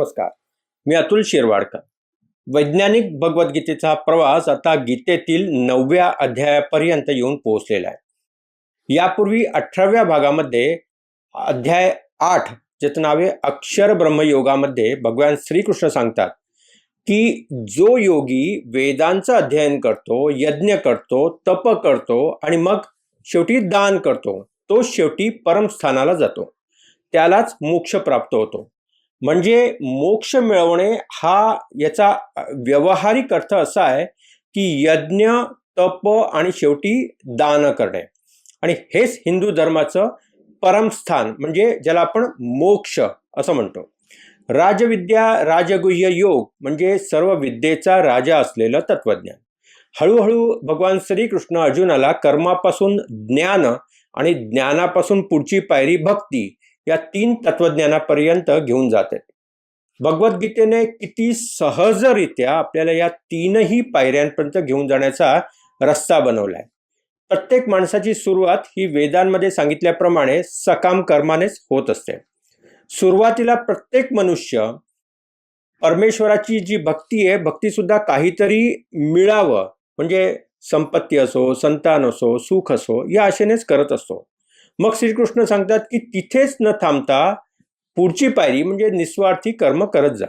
नमस्कार. मी अतुल शिरवाडकर. वैज्ञानिक भगवद्गीतेचा प्रवास आता गीतेतील नवव्या अध्यायापर्यंत येऊन पोहोचलेला आहे. यापूर्वी अठराव्या भागामध्ये अध्याय आठ ज्याचं नाव आहे अक्षर ब्रह्मयोगामध्ये भगवान श्रीकृष्ण सांगतात की जो योगी वेदांचं अध्ययन करतो यज्ञ करतो तप करतो आणि मग शेवटी दान करतो तो शेवटी परमस्थानाला जातो. त्यालाच मोक्ष प्राप्त होतो. म्हणजे मोक्ष मिळवणे हा याचा व्यवहारिक अर्थ असा आहे की यज्ञ तप आणि शेवटी दान करणे. आणि हेच हिंदू धर्माचं परमस्थान म्हणजे ज्याला आपण मोक्ष असं म्हणतो. राजविद्या राजगुह्य योग म्हणजे सर्व विद्येचा राजा असलेलं तत्वज्ञान. हळूहळू भगवान श्रीकृष्ण अर्जुनाला कर्मापासून ज्ञान आणि ज्ञानापासून पुढची पायरी भक्ती या तीन तत्वज्ञानापर्यंत घेऊन जाते. भगवद्गीतेने किती सहजरित्या आपल्याला या तीनही पायऱ्यांपर्यंत घेऊन जाण्याचा रस्ता बनवलाय. प्रत्येक माणसाची सुरुवात ही वेदांमध्ये सांगितल्याप्रमाणे सकाम कर्मानेच होत असते. सुरुवातीला प्रत्येक मनुष्य परमेश्वराची जी भक्ती आहे भक्ती सुद्धा काहीतरी मिळावं म्हणजे संपत्ती असो संतान असो सुख असो या आशेनेच करत असतो. मग श्रीकृष्ण सांगतात की तिथेच न थांबता पुढची पायरी म्हणजे निस्वार्थी कर्म करत जा.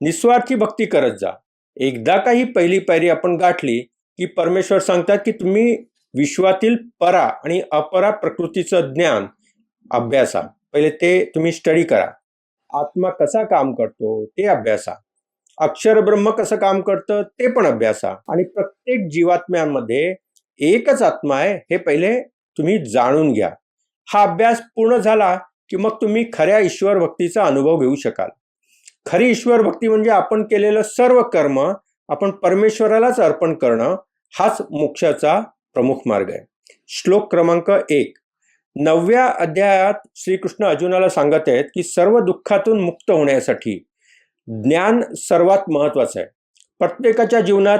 निस्वार्थी भक्ती करत जा. एकदा काही पहिली पायरी आपण गाठली की परमेश्वर सांगतात की तुम्ही विश्वातील परा आणि अपरा प्रकृतीचं ज्ञान अभ्यासा. पहिले ते तुम्ही स्टडी करा. आत्मा कसा काम करतो ते अभ्यासा. अक्षर ब्रह्म कसं काम करतं ते पण अभ्यासा. आणि प्रत्येक जीवात्म्यांमध्ये एकच आत्मा आहे हे पहिले तुम्ही जाणून घ्या. हा अभ्यास पूर्ण झाला की मग तुम्ही खऱ्या ईश्वर भक्तीचा अनुभव घेऊ शकाल. खरी ईश्वर भक्ती म्हणजे आपण केलेलं सर्व कर्म आपण परमेश्वरालाच अर्पण करणं हाच मोक्षाचा प्रमुख मार्ग आहे. श्लोक क्रमांक एक. नवव्या अध्यायात श्रीकृष्ण अर्जुनाला सांगत आहेत की सर्व दुःखातून मुक्त होण्यासाठी ज्ञान सर्वात महत्वाचं आहे. प्रत्येकाच्या जीवनात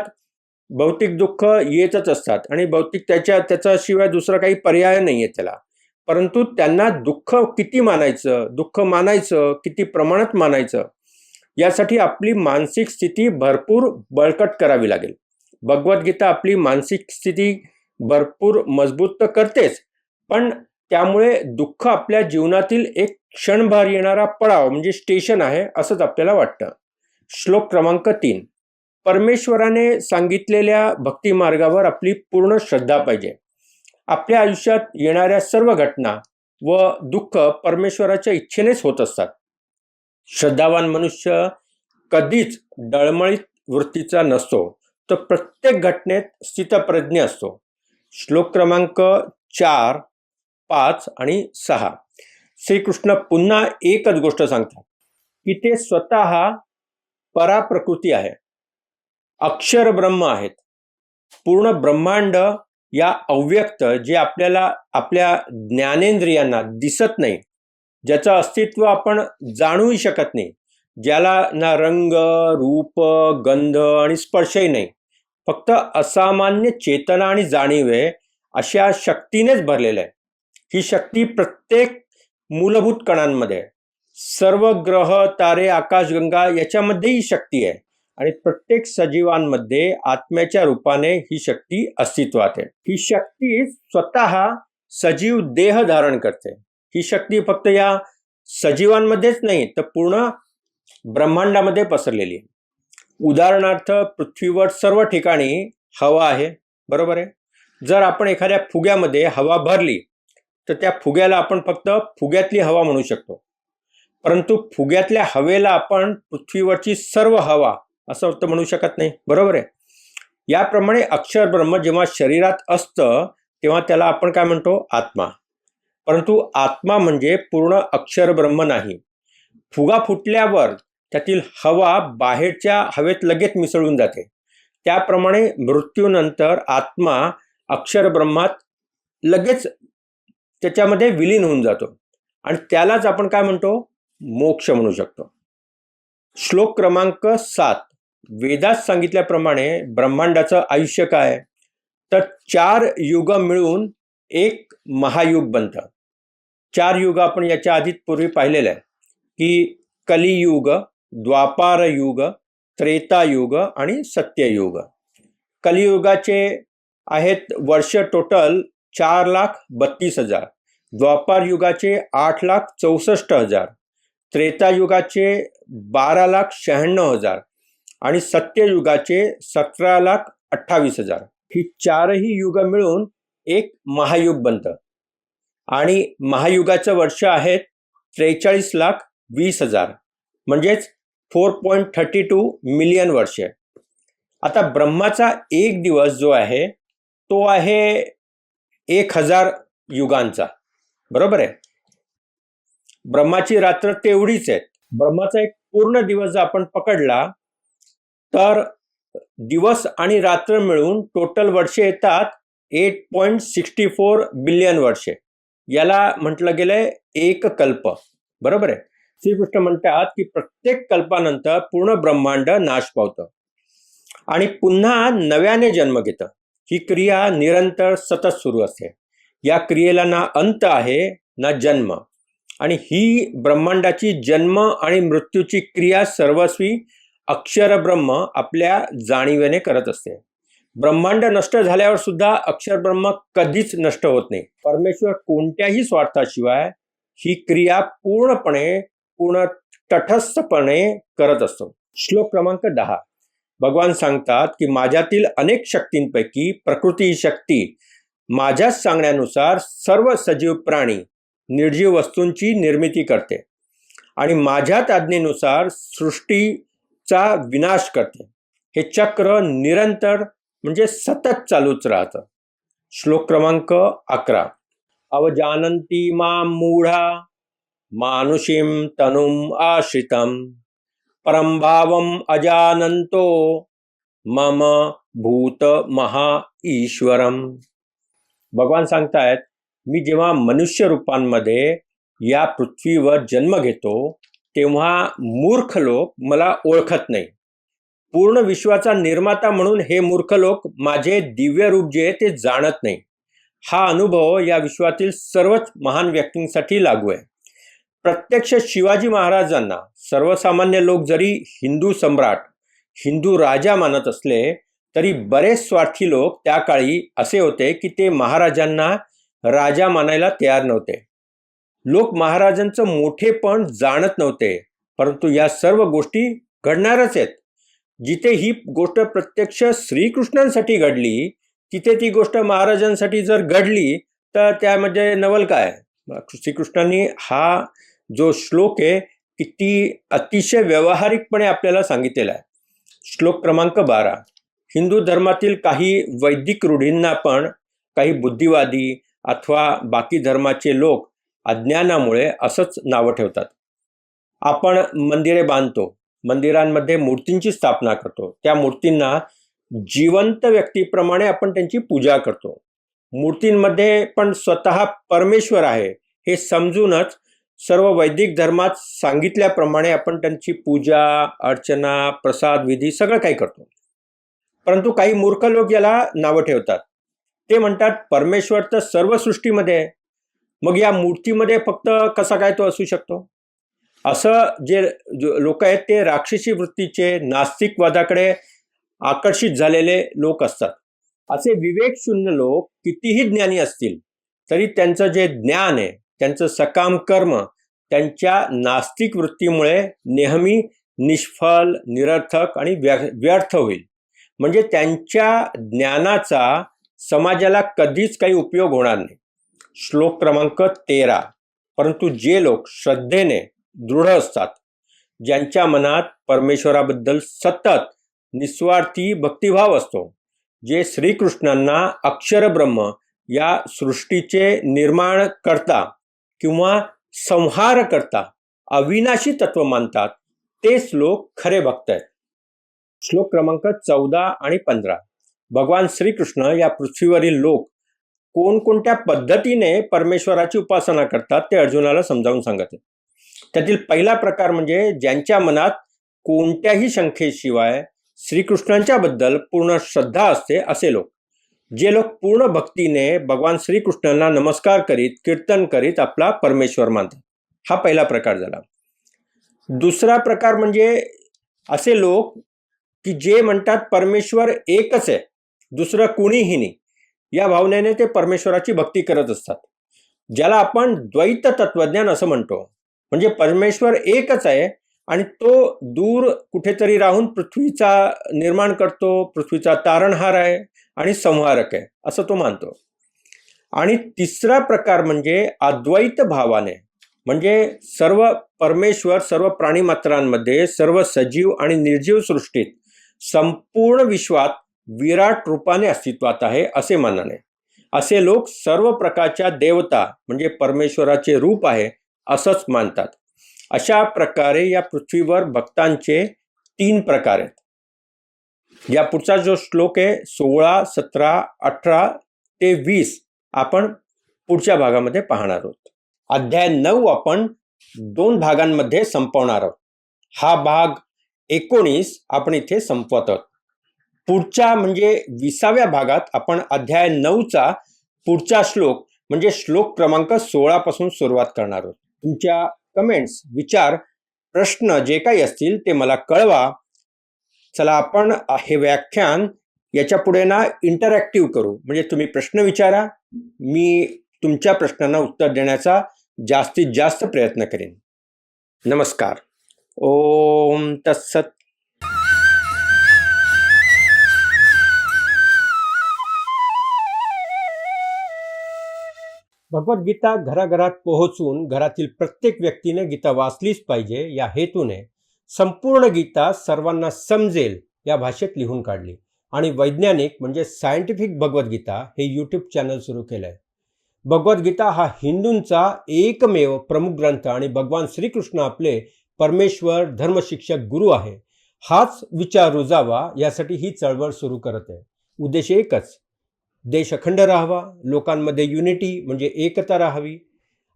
भौतिक दुःख येतच असतात आणि भौतिक त्याच्या त्याच्याशिवाय दुसरा काही पर्याय नाही आहे त्याला. परंतु त्यांना दुःख किती मानायचं दुःख मानायचं किती प्रमाणात मानायचं यासाठी आपली मानसिक स्थिती भरपूर बळकट करावी लागेल. भगवद्गीता आपली मानसिक स्थिती भरपूर मजबूत तर करतेच पण त्यामुळे दुःख आपल्या जीवनातील एक क्षणभर येणारा पडाव म्हणजे स्टेशन आहे असंच आपल्याला वाटतं. श्लोक क्रमांक तीन. परमेश्वराने सांगितलेल्या भक्ती मार्गावर आपली पूर्ण श्रद्धा पाहिजे. आपल्या आयुष्यात येणाऱ्या सर्व घटना व दुःख परमेश्वराच्या इच्छेनेच होत असतात. श्रद्धावान मनुष्य कधीच डळमळीत वृत्तीचा नसतो तर प्रत्येक घटनेत स्थितप्रज्ञ असतो. श्लोक क्रमांक चार पाच आणि सहा. श्रीकृष्ण पुन्हा एकच गोष्ट सांगतात की ते स्वतः पराप्रकृती आहे. अक्षर ब्रह्म आहेत. पूर्ण ब्रह्मांड या अव्यक्त जे आपल्याला आपल्या ज्ञानेंद्रियांना दिसत नाही ज्याचं अस्तित्व आपण जाणूही शकत नाही ज्याला ना रंग रूप गंध आणि स्पर्शही नाही फक्त असामान्य चेतना आणि जाणीव आहे अशा शक्तीनेच भरलेलं आहे. ही शक्ती प्रत्येक मूलभूत कणांमध्ये आहे. सर्व ग्रह तारे आकाशगंगा याच्यामध्येही शक्ती आहे. आणि प्रत्येक सजीवांमध्ये आत्म्याच्या रूपाने ही शक्ती अस्तित्वात आहे. ही शक्ती स्वतः सजीव देह धारण करते. ही शक्ती फक्त या सजीवांमध्येच नाही तर पूर्ण ब्रह्मांडामध्ये पसरलेली आहे. उदाहरणार्थ पृथ्वीवर सर्व ठिकाणी हवा आहे बरोबर आहे? जर आपण एखाद्या फुग्यामध्ये हवा भरली तर त्या फुग्याला आपण फक्त फुग्यातली हवा म्हणू शकतो. परंतु फुग्यातल्या हवेला आपण पृथ्वीवरची सर्व हवा असं तर म्हणू शकत नाही. बरोबर आहे? याप्रमाणे अक्षर ब्रह्म जेव्हा शरीरात असतं तेव्हा त्याला आपण काय म्हणतो? आत्मा. परंतु आत्मा म्हणजे पूर्ण अक्षर ब्रह्म नाही. फुगा फुटल्यावर त्यातील हवा बाहेरच्या हवेत लगेच मिसळून जाते. त्याप्रमाणे मृत्यूनंतर आत्मा अक्षर ब्रह्मात लगेच त्याच्यामध्ये विलीन होऊन जातो. आणि त्यालाच आपण काय म्हणतो? मोक्ष म्हणू शकतो. श्लोक क्रमांक सात. वेदात सांगितल्याप्रमाणे ब्रह्मांडाचं आयुष्य काय? तर चार युग मिळून एक महायुग बनतं. चार युग आपण याच्या आधी पूर्वी पाहिलेलं आहे की कलियुग द्वापार युग त्रेतायुग आणि सत्ययुग. कलियुगाचे आहेत वर्ष टोटल चार लाख बत्तीस हजार. द्वापार युगाचे आठ लाख चौसष्ट हजार. त्रेतायुगाचे बारा लाख शहाण्णव हजार. आणि सत्ययुगाचे सतरा लाख अठ्ठावीस हजार. ही चारही युग मिळून एक महायुग बनतं. आणि महायुगाचं वर्ष आहेत त्रेचाळीस लाख वीस हजार. म्हणजेच four point thirty two million वर्ष. आता ब्रह्माचा एक दिवस जो आहे तो आहे एक हजार युगांचा. बरोबर आहे? ब्रह्माची रात्र तेवढीच आहे ब्रह्माचा एक पूर्ण दिवस जर आपण पकडला तर दिवस आणि रात्र मिळून टोटल वर्षे येतात eight point sixty four billion वर्षे. याला म्हटलं गेलंय एक कल्प. बरोबर आहे? श्रीकृष्ण म्हणतात की प्रत्येक कल्पानंतर पूर्ण ब्रह्मांड नाश पावतं. आणि पुन्हा नव्याने जन्म घेतं. ही क्रिया निरंतर सतत सुरू असते. या क्रियेला ना अंत आहे ना जन्म. आणि ही ब्रह्मांडाची जन्म आणि मृत्यूची क्रिया सर्वस्वी अक्षर ब्रह्म आपल्या जाणीवेने करत असते. ब्रह्मांड नष्ट झाल्यावर सुद्धा अक्षर ब्रह्म कधीच नष्ट होत नाही. परमेश्वर कोणत्याही स्वार्थाशिवाय ही क्रिया पूर्णपणे पूर्ण तटस्थपणे करत असतो. श्लोक क्रमांक दहा. भगवान सांगतात की माझ्यातील अनेक शक्तींपैकी प्रकृती ही शक्ती. माझ्याच सांगण्यानुसार सर्व सजीव प्राणी निर्जीव वस्तूंची निर्मिती करते. आणि माझ्याच आज्ञेनुसार चा विनाश करते. हे चक्र निरंतर म्हणजे सतत चालूच राहतं. श्लोक क्रमांक अकरा. अवजानंती माम मूढा मानुषीम तनुम आश्रितम. परमभावम अजानंतो मम भूत महा ईश्वरम. भगवान सांगतायत मी जेव्हा मनुष्य रूपांमध्ये या पृथ्वीवर जन्म घेतो तेव्हा मूर्ख लोक मला ओळखत नाही. पूर्ण विश्वाचा निर्माता म्हणून हे मूर्ख लोक माझे दिव्य रूप जे आहे ते जाणत नाही. हा अनुभव या विश्वातील सर्वच महान व्यक्तींसाठी लागू आहे. प्रत्यक्ष शिवाजी महाराजांना सर्वसामान्य लोक जरी हिंदू सम्राट हिंदू राजा मानत असले तरी बरेच स्वार्थी लोक त्या काळी असे होते की ते महाराजांना राजा मानायला तयार नव्हते. लोक महाराजांचं मोठेपण जाणत नव्हते परंतु या सर्व गोष्टी घडणारच आहेत. जिथे ही गोष्ट प्रत्यक्ष श्रीकृष्णांसाठी घडली तिथे ती गोष्ट महाराजांसाठी जर घडली तर त्यामध्ये नवल काय? श्रीकृष्णांनी हा जो श्लोक आहे किती अतिशय व्यावहारिकपणे आपल्याला सांगितलेला आहे. श्लोक क्रमांक बारा. हिंदू धर्मातील काही वैदिक रूढींना पण काही बुद्धिवादी अथवा बाकी धर्माचे लोक अज्ञानामुळे असंच नावं ठेवतात. आपण मंदिरे बांधतो मंदिरांमध्ये मूर्तींची स्थापना करतो त्या मूर्तींना जिवंत व्यक्तीप्रमाणे आपण त्यांची पूजा करतो. मूर्तींमध्ये पण स्वतः परमेश्वर आहे हे समजूनच सर्व वैदिक धर्मात सांगितल्याप्रमाणे आपण त्यांची पूजा अर्चना प्रसाद विधी सगळं काही करतो. परंतु काही मूर्ख लोक याला नावं ठेवतात. ते म्हणतात परमेश्वर तर सर्व सृष्टीमध्ये आहे. मग या मूर्तीमध्ये फक्त कसा काय तो असू शकतो? असं जे लोक आहेत ते राक्षसी वृत्तीचे नास्तिकवादाकडे आकर्षित झालेले लोक असतात. असे विवेकशून्य लोक कितीही ज्ञानी असतील तरी त्यांचं जे ज्ञान आहे त्यांचं सकाम कर्म त्यांच्या नास्तिक वृत्तीमुळे नेहमी निष्फल निरर्थक आणि व्यर्थ होईल. म्हणजे त्यांच्या ज्ञानाचा समाजाला कधीच काही उपयोग होणार नाही. श्लोक क्रमांक तेरा. परंतु जे लोक श्रद्धेने दृढ असतात ज्यांच्या मनात परमेश्वराबद्दल सतत निस्वार्थी भक्तिभाव असतो जे श्रीकृष्णांना अक्षर ब्रह्म या सृष्टीचे निर्माण करता किंवा संहार करता अविनाशी तत्व मानतात तेच लोक खरे भक्त आहेत. श्लोक क्रमांक चौदा आणि पंधरा. भगवान श्रीकृष्ण या पृथ्वीवरील लोक कोणकोणत्या पद्धतीने परमेश्वराची उपासना करतात ते अर्जुनाला समजावून सांगत. त्यातील पहिला प्रकार म्हणजे ज्यांच्या मनात कोणत्याही शंखेशिवाय श्रीकृष्णांच्या बद्दल पूर्ण श्रद्धा असते असे लोक. जे लोक पूर्ण भक्तीने भगवान श्रीकृष्णांना नमस्कार करीत कीर्तन करीत आपला परमेश्वर मानतात. हा पहिला प्रकार झाला. दुसरा प्रकार म्हणजे असे लोक की जे म्हणतात परमेश्वर एकच आहे दुसरं कुणीही नाही. या भावनेने ते परमेश्वराची भक्ती करत असतात. ज्याला आपण द्वैत तत्वज्ञान असं म्हणतो. म्हणजे परमेश्वर एकच आहे आणि तो दूर कुठेतरी राहून पृथ्वीचा निर्माण करतो पृथ्वीचा तारणहार आहे आणि संहारक आहे असं तो मानतो. आणि तिसरा प्रकार म्हणजे अद्वैत भावाने. म्हणजे सर्व परमेश्वर सर्व प्राणीमात्रांमध्ये सर्व सजीव आणि निर्जीव सृष्टीत संपूर्ण विश्वात विराट रूपाने अस्तित्वात आहे असे मानणे असे लोक सर्व प्रकारच्या देवता म्हणजे परमेश्वराचे रूप आहे असंच मानतात. अशा प्रकारे या पृथ्वीवर भक्तांचे तीन प्रकार आहेत. या पुढचा जो श्लोक आहे सोळा सतरा अठरा ते वीस आपण पुढच्या भागामध्ये पाहणार आहोत. अध्याय नऊ आपण दोन भागांमध्ये संपवणार आहोत. हा भाग एकोणीस आपण इथे संपवत आहोत पुढच्या म्हणजे विसाव्या भागात आपण अध्याय नऊचा पुढचा श्लोक म्हणजे श्लोक क्रमांक सोळा पासून सुरुवात करणार आहोत. तुमच्या कमेंट्स विचार प्रश्न जे काही असतील ते मला कळवा. चला आपण हे व्याख्यान याच्यापुढे ना इंटरॅक्टिव्ह करू. म्हणजे तुम्ही प्रश्न विचारा मी तुमच्या प्रश्नांना उत्तर देण्याचा जास्तीत जास्त प्रयत्न करेन. नमस्कार. ओम तत्सत भगवद्गीता घराघरात पोहोचून घरातील प्रत्येक व्यक्तीने गीता वाचलीच पाहिजे या हेतूने संपूर्ण गीता सर्वांना समजेल या भाषेत लिहून काढली. आणि वैज्ञानिक म्हणजे सायंटिफिक भगवद्गीता हे यूट्यूब चॅनल सुरू केलं आहे भगवद्गीता हा हिंदूंचा एकमेव प्रमुख ग्रंथ आणि भगवान श्रीकृष्ण आपले परमेश्वर धर्मशिक्षक गुरु आहे. हाच विचार रुजावा यासाठी ही चळवळ सुरू करत आहे. उद्देश एकच देश अखंड राहावा लोकांमध्ये युनिटी म्हणजे एकता राहावी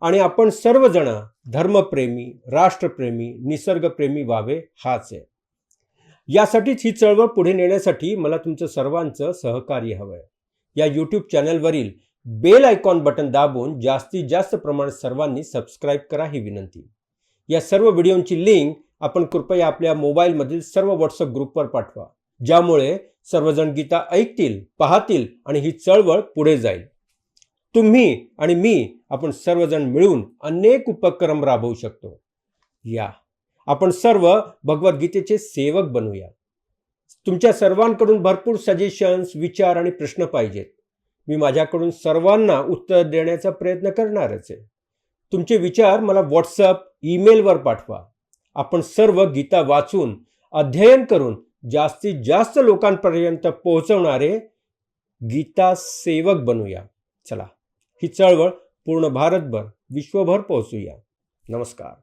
आणि आपण सर्वजण धर्मप्रेमी राष्ट्रप्रेमी निसर्गप्रेमी व्हावे हाच आहे. यासाठीच ही चळवळ पुढे नेण्यासाठी मला तुमचं सर्वांचं सहकार्य हवं आहे या यूट्यूब चॅनलवरील बेल आयकॉन बटन दाबून जास्तीत जास्त प्रमाणात सर्वांनी सबस्क्राईब करा ही विनंती. या सर्व व्हिडिओंची लिंक आपण कृपया आपल्या मोबाईलमधील सर्व व्हॉट्सअप ग्रुपवर पाठवा. ज्यामुळे सर्वजण गीता ऐकतील पाहतील आणि ही चळवळ पुढे जाईल. तुम्ही आणि मी आपण सर्वजण मिळून अनेक उपक्रम राबवू शकतो. या. आपण सर्व भगवद्गीतेचे सेवक बनूया. तुमच्या सर्वांकडून भरपूर सजेशन्स विचार आणि प्रश्न पाहिजेत. मी माझ्याकडून सर्वांना उत्तर देण्याचा प्रयत्न करणारच आहे. तुमचे विचार मला व्हॉट्सअप ईमेलवर पाठवा. आपण सर्व गीता वाचून अध्ययन करून जास्तीत जास्त लोकांपर्यंत पोहोचवणारे गीता सेवक बनूया. चला ही चळवळ पूर्ण भारतभर विश्वभर पोहोचूया. नमस्कार.